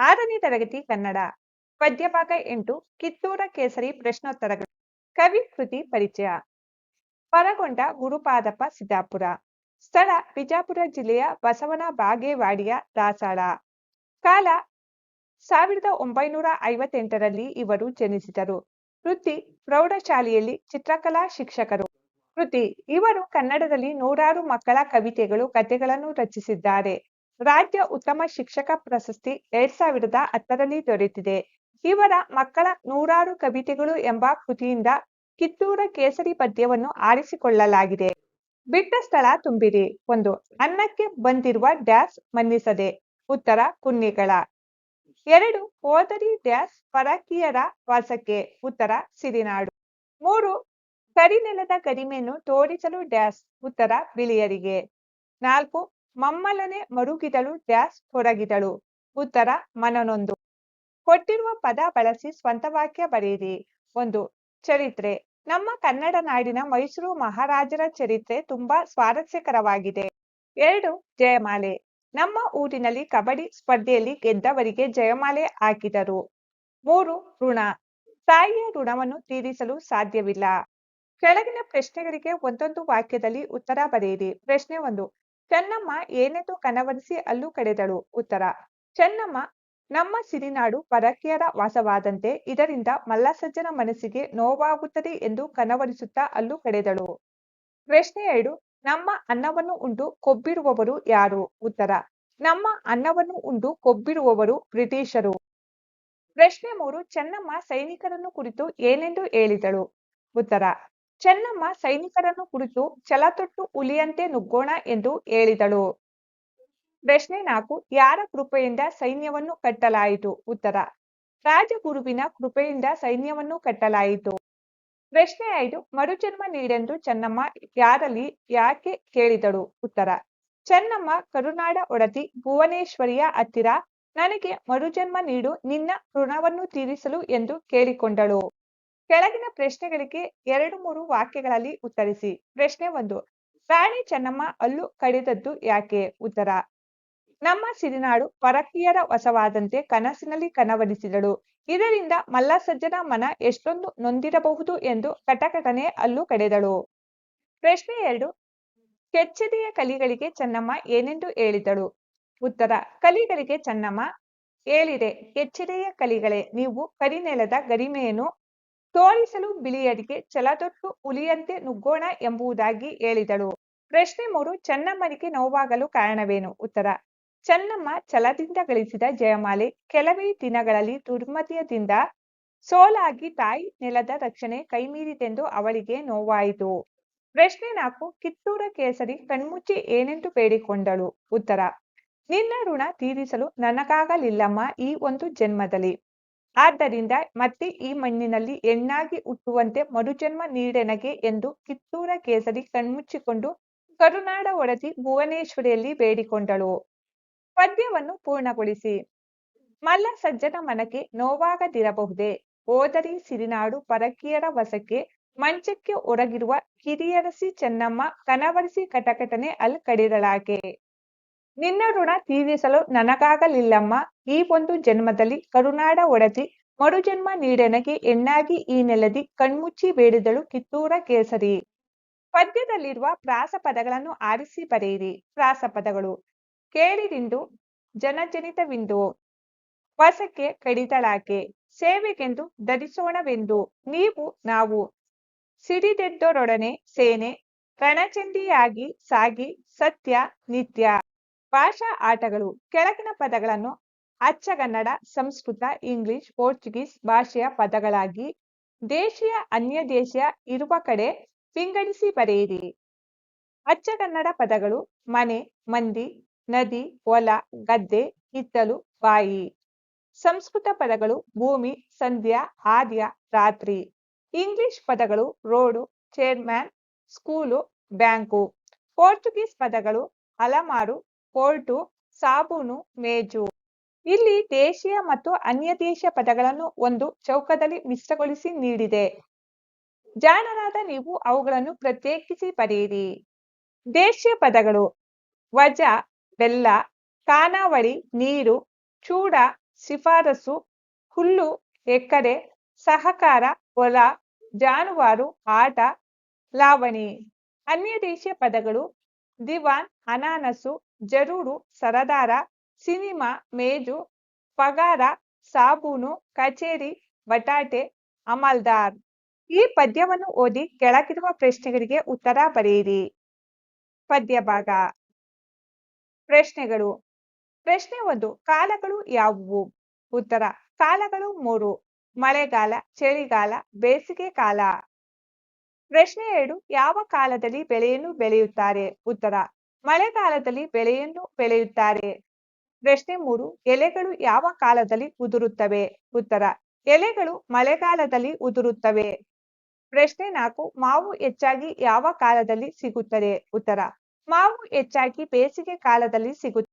ಆರನೇ ತರಗತಿ ಕನ್ನಡ ಪದ್ಯಭಾಗ ಎಂಟು, ಕಿತ್ತೂರ ಕೇಸರಿ ಪ್ರಶ್ನೋತ್ತರಗಳು, ಕವಿ ಕೃತಿ ಪರಿಚಯ. ಪರಗೊಂಡ ಗುರುಪಾದಪ್ಪ ಸಿದ್ದಾಪುರ, ಸ್ಥಳ ಬಿಜಾಪುರ ಜಿಲ್ಲೆಯ ಬಸವನ ಬಾಗೇವಾಡಿಯ ದಾಸಾಳ. ಕಾಲ ಸಾವಿರದ ಒಂಬೈನೂರ ಐವತ್ತೆಂಟರಲ್ಲಿ ಇವರು ಜನಿಸಿದರು. ವೃತ್ತಿ ಪ್ರೌಢಶಾಲೆಯಲ್ಲಿ ಚಿತ್ರಕಲಾ ಶಿಕ್ಷಕರು. ಕೃತಿ, ಇವರು ಕನ್ನಡದಲ್ಲಿ ನೂರಾರು ಮಕ್ಕಳ ಕವಿತೆಗಳು ಕಥೆಗಳನ್ನು ರಚಿಸಿದ್ದಾರೆ. ರಾಜ್ಯ ಉತ್ತಮ ಶಿಕ್ಷಕ ಪ್ರಶಸ್ತಿ ಎರಡ್ ಸಾವಿರದ ಹತ್ತರಲ್ಲಿ ದೊರೆತಿದೆ. ಇವರ ಮಕ್ಕಳ ನೂರಾರು ಕವಿತೆಗಳು ಎಂಬ ಕೃತಿಯಿಂದ ಕಿತ್ತೂರ ಕೇಸರಿ ಪದ್ಯವನ್ನು ಆರಿಸಿಕೊಳ್ಳಲಾಗಿದೆ. ಬಿಟ್ಟ ಸ್ಥಳ ತುಂಬಿರಿ. ಒಂದು, ಅನ್ನಕ್ಕೆ ಬಂದಿರುವ ಡ್ಯಾಸ್ ಮನ್ನಿಸದೆ. ಉತ್ತರ, ಕುನ್ನಿಗಳ. ಎರಡು, ಹೋದರಿ ಡ್ಯಾಸ್ ಪರಕೀಯರ ವಾಸಕ್ಕೆ. ಉತ್ತರ, ಸಿರಿನಾಡು. ಮೂರು, ಕರಿನೆಲದ ಕರಿಮೆಯನ್ನು ತೋರಿಸಲು ಡ್ಯಾಸ್. ಉತ್ತರ, ಬಿಳಿಯರಿಗೆ. ನಾಲ್ಕು ಮಮ್ಮಲನೆ ಮರುಗಿದಳು, ಡ್ಯಾಸ್ ಹೊರಗಿದಳು. ಉತ್ತರ, ಮನನೊಂದು. ಕೊಟ್ಟಿರುವ ಪದ ಬಳಸಿ ಸ್ವಂತ ವಾಕ್ಯ ಬರೆಯಿರಿ. ಒಂದು, ಚರಿತ್ರೆ. ನಮ್ಮ ಕನ್ನಡ ನಾಡಿನ ಮೈಸೂರು ಮಹಾರಾಜರ ಚರಿತ್ರೆ ತುಂಬಾ ಸ್ವಾರಸ್ಯಕರವಾಗಿದೆ. ಎರಡು, ಜಯಮಾಲೆ. ನಮ್ಮ ಊರಿನಲ್ಲಿ ಕಬಡ್ಡಿ ಸ್ಪರ್ಧೆಯಲ್ಲಿ ಗೆದ್ದವರಿಗೆ ಜಯಮಾಲೆ ಹಾಕಿದರು. ಮೂರು, ಋಣ. ತಾಯಿಯ ಋಣವನ್ನು ತೀರಿಸಲು ಸಾಧ್ಯವಿಲ್ಲ. ಕೆಳಗಿನ ಪ್ರಶ್ನೆಗಳಿಗೆ ಒಂದೊಂದು ವಾಕ್ಯದಲ್ಲಿ ಉತ್ತರ ಬರೆಯಿರಿ. ಪ್ರಶ್ನೆ ಒಂದು ಚೆನ್ನಮ್ಮ ಏನೆಂದು ಕನವರಿಸಿ ಅಲ್ಲು ಕಡೆದಳು ಉತ್ತರ, ಚೆನ್ನಮ್ಮ, ನಮ್ಮ ಸಿರಿನಾಡು ಪರಕೀಯರ ವಾಸವಾದಂತೆ ಇದರಿಂದ ಮಲ್ಲಸಜ್ಜನ ಮನಸ್ಸಿಗೆ ನೋವಾಗುತ್ತದೆ ಎಂದು ಕನವರಿಸುತ್ತಾ ಅಲ್ಲು ಕಡೆದಳು ಪ್ರಶ್ನೆ ಎರಡು, ನಮ್ಮ ಅನ್ನವನ್ನು ಉಂಡು ಕೊಬ್ಬಿರುವವರು ಯಾರು? ಉತ್ತರ, ನಮ್ಮ ಅನ್ನವನ್ನು ಉಂಡು ಕೊಬ್ಬಿರುವವರು ಬ್ರಿಟಿಷರು. ಪ್ರಶ್ನೆ ಮೂರು, ಚೆನ್ನಮ್ಮ ಸೈನಿಕರನ್ನು ಕುರಿತು ಏನೆಂದು ಹೇಳಿದಳು? ಉತ್ತರ ಚೆನ್ನಮ್ಮ ಸೈನಿಕರನ್ನು ಕುರಿತು ಛಲತೊಟ್ಟು ಹುಲಿಯಂತೆ ನುಗ್ಗೋಣ ಎಂದು ಹೇಳಿದಳು. ಪ್ರಶ್ನೆ ನಾಲ್ಕು, ಯಾರ ಕೃಪೆಯಿಂದ ಸೈನ್ಯವನ್ನು ಕಟ್ಟಲಾಯಿತು? ಉತ್ತರ, ರಾಜಗುರುವಿನ ಕೃಪೆಯಿಂದ ಸೈನ್ಯವನ್ನು ಕಟ್ಟಲಾಯಿತು. ಪ್ರಶ್ನೆ ಐದು, ಮರುಜನ್ಮ ನೀಡೆಂದು ಚೆನ್ನಮ್ಮ ಯಾರಲ್ಲಿ, ಯಾಕೆ ಕೇಳಿದಳು? ಉತ್ತರ, ಚೆನ್ನಮ್ಮ ಕರುನಾಡ ಒಡತಿ ಭುವನೇಶ್ವರಿಯ ಹತ್ತಿರ, ನನಗೆ ಮರುಜನ್ಮ ನೀಡು, ನಿನ್ನ ಋಣವನ್ನು ತೀರಿಸಲು ಎಂದು ಕೇಳಿಕೊಂಡಳು. ಕೆಳಗಿನ ಪ್ರಶ್ನೆಗಳಿಗೆ ಎರಡು ಮೂರು ವಾಕ್ಯಗಳಲ್ಲಿ ಉತ್ತರಿಸಿ. ಪ್ರಶ್ನೆ ಒಂದು, ರಾಣಿ ಚೆನ್ನಮ್ಮ ಅಲ್ಲು ಕಡಿದದ್ದು ಯಾಕೆ? ಉತ್ತರ, ನಮ್ಮ ಸಿರಿನಾಡು ಪರಕೀಯರ ವಸವಾದಂತೆ ಕನಸಿನಲ್ಲಿ ಕನವರಿಸಿದಳು ಇದರಿಂದ ಮಲ್ಲಸಜ್ಜನ ಮನ ಎಷ್ಟೊಂದು ನೊಂದಿರಬಹುದು ಎಂದು ಕಟಕಟನೆ ಅಲ್ಲು ಕಡೆದಳು. ಪ್ರಶ್ನೆ ಎರಡು, ಕೆಚ್ಚೆದೆಯ ಕಲಿಗಳಿಗೆ ಚೆನ್ನಮ್ಮ ಏನೆಂದು ಹೇಳಿದಳು? ಉತ್ತರ, ಕಲಿಗಳಿಗೆ ಚೆನ್ನಮ್ಮ ಹೇಳಿದೆ. ಕೆಚ್ಚೆದೆಯ ಕಲಿಗಳೇ, ನೀವು ಕರಿನೆಲದ ಗರಿಮೆಯನ್ನು ತೋರಿಸಲು ಬಿಳಿಯರಿಗೆ ಛಲದೊಟ್ಟು ಹುಲಿಯಂತೆ ನುಗ್ಗೋಣ ಎಂಬುದಾಗಿ ಹೇಳಿದಳು. ಪ್ರಶ್ನೆ ಮೂರು, ಚೆನ್ನಮ್ಮನಿಗೆ ನೋವಾಗಲು ಕಾರಣವೇನು? ಉತ್ತರ, ಚೆನ್ನಮ್ಮ ಛಲದಿಂದ ಗಳಿಸಿದ ಜಯಮಾಲೆ. ಕೆಲವೇ ದಿನಗಳಲ್ಲಿ ದುರ್ಮತಿಯದಿಂದ ಸೋಲಾಗಿ ತಾಯಿ ನೆಲದ ರಕ್ಷಣೆ ಕೈಮೀರಿದೆಂದು ಅವಳಿಗೆ ನೋವಾಯಿತು. ಪ್ರಶ್ನೆ ನಾಲ್ಕು, ಕಿತ್ತೂರ ಕೇಸರಿ ಕಣ್ಮುಚ್ಚಿ ಏನೆಂದು ಬೇಡಿಕೊಂಡಳು? ಉತ್ತರ, ನಿನ್ನ ಋಣ ತೀರಿಸಲು ನನಗಾಗಲಿಲ್ಲಮ್ಮ ಈ ಒಂದು ಜನ್ಮದಲ್ಲಿ. ಆದ್ದರಿಂದ ಮತ್ತೆ ಈ ಮಣ್ಣಿನಲ್ಲಿ ಎಣ್ಣಾಗಿ ಹುಟ್ಟುವಂತೆ ಮರುಜನ್ಮ ನೀಡೆನಗೆ ಎಂದು ಕಿತ್ತೂರ ಕೇಸರಿ ಕಣ್ಮುಚ್ಚಿಕೊಂಡು ಕರುನಾಡ ಒಡತಿ ಭುವನೇಶ್ವರಿಯಲ್ಲಿ ಬೇಡಿಕೊಂಡಳು. ಪದ್ಯವನ್ನು ಪೂರ್ಣಗೊಳಿಸಿ. ಮಲ್ಲ ಸಜ್ಜನ ಮನಕ್ಕೆ ನೋವಾಗದಿರಬಹುದೇ? ಓದರಿ ಸಿರಿನಾಡು ಪರಕೀಯರ ವಸಕ್ಕೆ ಮಂಚಕ್ಕೆ ಒರಗಿರುವ ಕಿರಿಯರಸಿ ಚೆನ್ನಮ್ಮ ಕನವರಿಸಿ ಕಟಕಟನೆ ಅಲ್ ಕಡಿದಳಾಕೆ ನಿನ್ನ ಋಣ ತೀರಿಸಲು ನನಗಾಗಲಿಲ್ಲಮ್ಮ. ಈ ಒಂದು ಜನ್ಮದಲ್ಲಿ ಕರುನಾಡ ಒಡತಿ ಮರುಜನ್ಮ ನೀಡನಗೆ ಎಣ್ಣಾಗಿ ಈ ನೆಲದಿ ಕಣ್ಮುಚ್ಚಿ ಬೇಡಿದಳು ಕಿತ್ತೂರ ಕೇಸರಿ. ಪದ್ಯದಲ್ಲಿರುವ ಪ್ರಾಸ ಪದಗಳನ್ನು ಆರಿಸಿ ಬರೆಯಿರಿ. ಪ್ರಾಸ ಪದಗಳು. ಕೇಳಿರಿಂದು ಜನಜನಿತವಿಂದು. ವಸಕ್ಕೆ ಕಡಿತಳಾಕೆ. ಸೇವೆಗೆಂದು ಧರಿಸೋಣವೆಂದು. ನೀವು, ನಾವು. ಸಿಡಿದೆದ್ದೊರೊಡನೆ ಸೇನೆ. ರಣಚಂಡಿಯಾಗಿ ಸಾಗಿ ಸತ್ಯ, ನಿತ್ಯ. ಭಾಷಾ ಆಟಗಳು. ಕೆಳಗಿನ ಪದಗಳನ್ನು ಅಚ್ಚಗನ್ನಡ ಸಂಸ್ಕೃತ, ಇಂಗ್ಲಿಷ್, ಪೋರ್ಚುಗೀಸ್ ಭಾಷೆಯ ಪದಗಳಾಗಿ ದೇಶೀಯ, ಅನ್ಯ ದೇಶೀಯ, ಇರುವ ಕಡೆ ವಿಂಗಡಿಸಿ ಬರೆಯಿರಿ. ಅಚ್ಚಗನ್ನಡ ಪದಗಳು ಮನೆ, ಮಂದಿ, ನದಿ, ಹೊಲ, ಗದ್ದೆ, ಹಿತ್ತಲು, ಬಾಯಿ. ಸಂಸ್ಕೃತ ಪದಗಳು ಭೂಮಿ, ಸಂಧ್ಯಾ ಆದ್ಯ ರಾತ್ರಿ. ಇಂಗ್ಲಿಷ್ ಪದಗಳು road, chairman, school, bank. Portuguese ಪದಗಳು ಅಲಮಾರು, ಕೋರ್ಟು, ಸಾಬೂನು, ಮೇಜು. ಇಲ್ಲಿ ದೇಶೀಯ ಮತ್ತು ಅನ್ಯ ದೇಶೀಯ ಪದಗಳನ್ನು ಒಂದು ಚೌಕದಲ್ಲಿ ಮಿಶ್ರಗೊಳಿಸಿ ನೀಡಿದೆ. ಜಾಣರಾದ ನೀವು ಅವುಗಳನ್ನು ಪ್ರತ್ಯೇಕಿಸಿ ಬರೆಯಿರಿ. ದೇಶೀಯ ಪದಗಳು ವಜ, ಬೆಲ್ಲ ಖಾನಾವಳಿ ನೀರು, ಚೂಡ, ಶಿಫಾರಸು, ಹುಲ್ಲು, ಎಕರೆ, ಸಹಕಾರ, ಹೊಲ, ಜಾನುವಾರು, ಆಟ, ಲಾವಣಿ. ಅನ್ಯ ದೇಶೀಯ ಪದಗಳು ದಿವಾನ್, ಅನಾನಸು, ಜರೂರು, ಸರದಾರ ಸಿನಿಮಾ, ಮೇಜು, ಪಗಾರ, ಸಾಬೂನು, ಕಚೇರಿ, ಬಟಾಟೆ, ಅಮಲ್ದಾರ್. ಈ ಪದ್ಯವನ್ನು ಓದಿ ಕೆಳಗಿರುವ ಪ್ರಶ್ನೆಗಳಿಗೆ ಉತ್ತರ ಬರೆಯಿರಿ. ಪದ್ಯ ಭಾಗ. ಪ್ರಶ್ನೆಗಳು. ಪ್ರಶ್ನೆ ಒಂದು, ಕಾಲಗಳು ಯಾವುವು? ಉತ್ತರ, ಕಾಲಗಳು ಮೂರು, ಮಳೆಗಾಲ, ಚಳಿಗಾಲ, ಬೇಸಿಗೆ ಕಾಲ. ಪ್ರಶ್ನೆ ಎರಡು, ಯಾವ ಕಾಲದಲ್ಲಿ ಬೆಳೆಯನ್ನು ಬೆಳೆಯುತ್ತಾರೆ? ಉತ್ತರ, ಮಳೆಗಾಲದಲ್ಲಿ ಬೆಳೆಯನ್ನು ಬೆಳೆಯುತ್ತಾರೆ. ಪ್ರಶ್ನೆ ಮೂರು, ಎಲೆಗಳು ಯಾವ ಕಾಲದಲ್ಲಿ ಉದುರುತ್ತವೆ? ಉತ್ತರ, ಎಲೆಗಳು ಮಳೆಗಾಲದಲ್ಲಿ ಉದುರುತ್ತವೆ. ಪ್ರಶ್ನೆ ನಾಲ್ಕು, ಮಾವು ಹೆಚ್ಚಾಗಿ ಯಾವ ಕಾಲದಲ್ಲಿ ಸಿಗುತ್ತದೆ? ಉತ್ತರ, ಮಾವು ಹೆಚ್ಚಾಗಿ ಬೇಸಿಗೆ ಕಾಲದಲ್ಲಿ ಸಿಗುತ್ತದೆ.